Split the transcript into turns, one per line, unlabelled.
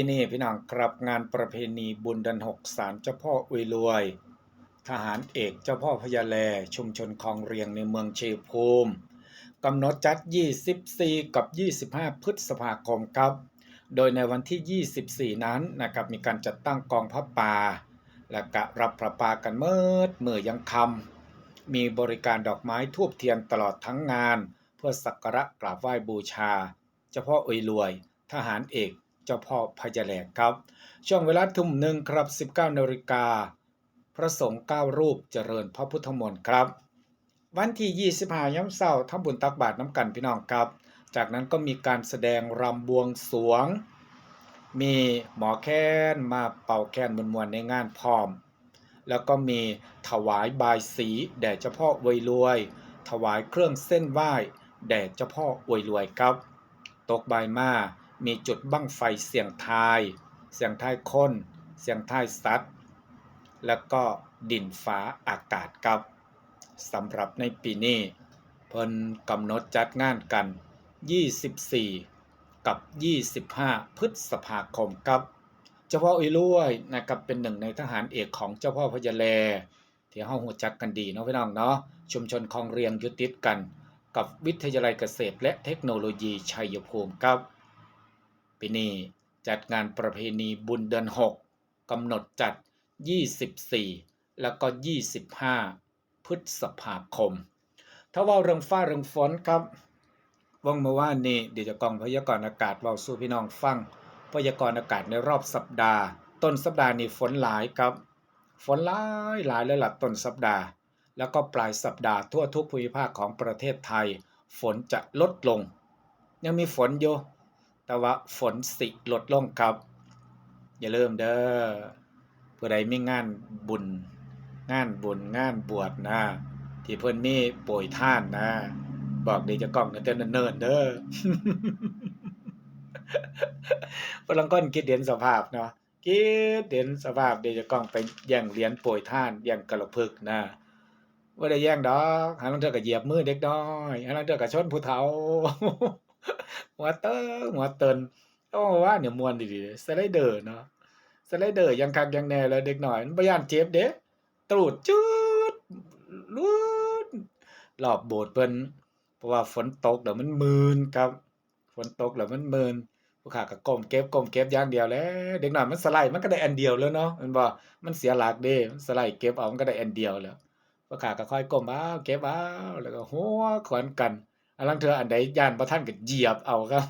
ปีนี้พี่น้องครับงานประเพณีบุญดันหกศาลเจ้าพ่ออุยรวย ทหารเอกเจ้าพ่อพญาแล ชุมชนคลองเรียงในเมืองเชียงภูมิกำหนดจัด 24 กับ 25 พฤษภาคมครับ โดยในวันที่ 24 นั้นนะครับมีการจัดตั้งกองพระป่า และกะรับประปากันเมิดเมื่อยังคำมีบริการดอกไม้ทูบเทียนตลอดทั้งงาน เพื่อสักการะกราบไหว้บูชา เจ้าพ่ออุยรวย ทหารเอก เจ้าพ่อพญาแลครับ ช่วงเวลาทุ่มหนึ่งครับ 19นาฬิกาพระสงฆ์9รูปเจริญพระพุทธมนต์ครับ วันที่25ย้ำเศร้าทำบุญตักบาตรน้ำกันพี่น้องครับ จากนั้นก็มีการแสดงรำบวงสวง มีหมอแค้นมาเป่าแค้นมวลๆในงานพร้อม แล้วก็มีถวายบายสีแด่เจ้าพ่อวยรวย ถวายเครื่องเส้นไหว้แด่เจ้าพ่ออวยรวยครับ ตกบายมา มีจุดบั้งไฟเสียงทาย เสียงทายคนเสียงทายสัตว์ แล้วก็ดินฟ้าอากาศครับสำหรับในปีนี้เพิ่นกำหนดจัดงานกัน 24 กับ 25 พฤษภาคมครับ เจ้าพ่ออุยรวยนะครับเป็นหนึ่งในทหารเอกของเจ้าพ่อพญาแลที่เฮาหูจักกันดีเนาะพี่น้องเนาะชุมชนคลองเรียงยุติดกัน กับวิทยาลัยเกษตรและเทคโนโลยีชัยภูมิครับ ปีนี้จัดงานประเพณีบุญเดือน 6กำหนดจัด 24 แล้วก็ 25 พฤษภาคม ถ้าว่าเรื่องฟ้าเรื่องฝนครับว่างเมื่านนี้เดี๋ยวจะกองพยากรณ์อากาศว้าสู่พี่น้องฟัง พยากรณ์อากาศในรอบสัปดาห์ ต้นสัปดาห์นี้ฝนหลายครับ ฝนหลายหลายเลยล่ะต้นสัปดาห์ แล้วก็ปลายสัปดาห์ทั่วทุกภูมิภาคของประเทศไทย ฝนจะลดลง ยังมีฝนอยู่ แต่ว่าฝนสิลดลงครับ อย่าลืมเด้อผู้ใดมีงานบุญ งานบุญงานบวชนะที่เพิ่อนมีโปรยท่านนะ บอกเดี๋ยวจะกล้องกันแต่เนินๆเด้อพลังก้อนคิดเห็นสภาพเนาะคิดเห็นสภาพเดี๋ยวจะกล้องไปแย่งเหรียญโปรยท่านแย่งกระพึกนะว่าได้แย่งดอกหาลังเทื่อก็เหยียบมือเด็กน้อยหาลังเทื่อก็ชนผู้เฒ่า หัวเติ้งหัวเตินโอ้ว่าเนี่ยมวนดีๆสไลเดอร์เนาะสไลเดอร์ยังคักยังแน่เลยเด็กหน้อยมันบ่ย้านเจ็บเด้ตรูดจืดลุดรอบโบสถ์เพิ่นเพราะว่าฝนตกแล้วมันมึนครับฝนตกแล้วมันมึนผู้ขาก็ก้มเก็บก้มเก็บอย่างเดียวแล้ว เด็กหน้อยมันสไลด์มันก็ได้อันเดียวแล้วเนาะม่นบ่มันเสียหลักเด้มันสไลด์เก็บเอามันก็ได้อันเดียวแล้วผู้ขาก็ค่อยก้มเอาเก็บเอาแล้วก็หัวขวนกัน อันลังเธออันใดย่านบ่ทันก็เหยียบเอาครับ